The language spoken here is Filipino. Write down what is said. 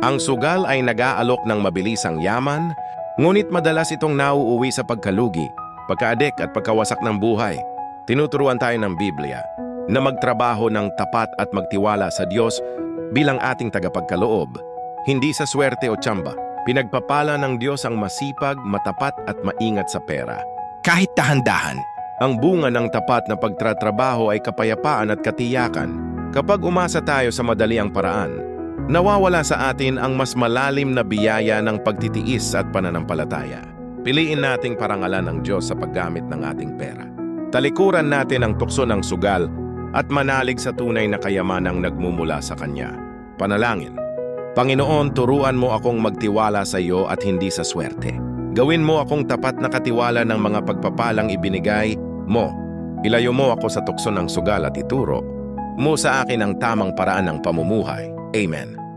Ang sugal ay nag-aalok ng mabilisang yaman, ngunit madalas itong nauuwi sa pagkalugi, pagkaadik at pagkawasak ng buhay. Tinuturuan tayo ng Biblia na magtrabaho ng tapat at magtiwala sa Diyos bilang ating tagapagkaloob, hindi sa swerte o tsamba. Pinagpapala ng Diyos ang masipag, matapat at maingat sa pera. Kahit dahan-dahan, Ang bunga ng tapat na pagtratrabaho ay kapayapaan at katiyakan. Kapag umasa tayo sa madaliang paraan, nawawala sa atin ang mas malalim na biyaya ng pagtitiis at pananampalataya. Piliin nating parangalan ng Diyos sa paggamit ng ating pera. Talikuran natin ang tukso ng sugal at manalig sa tunay na kayamanang nagmumula sa Kanya. Panalangin. Panginoon, turuan mo akong magtiwala sa iyo at hindi sa swerte. Gawin mo akong tapat na katiwala ng mga pagpapalang ibinigay mo. Ilayo mo ako sa tukso ng sugal at ituro mo sa akin ang tamang paraan ng pamumuhay. Amen.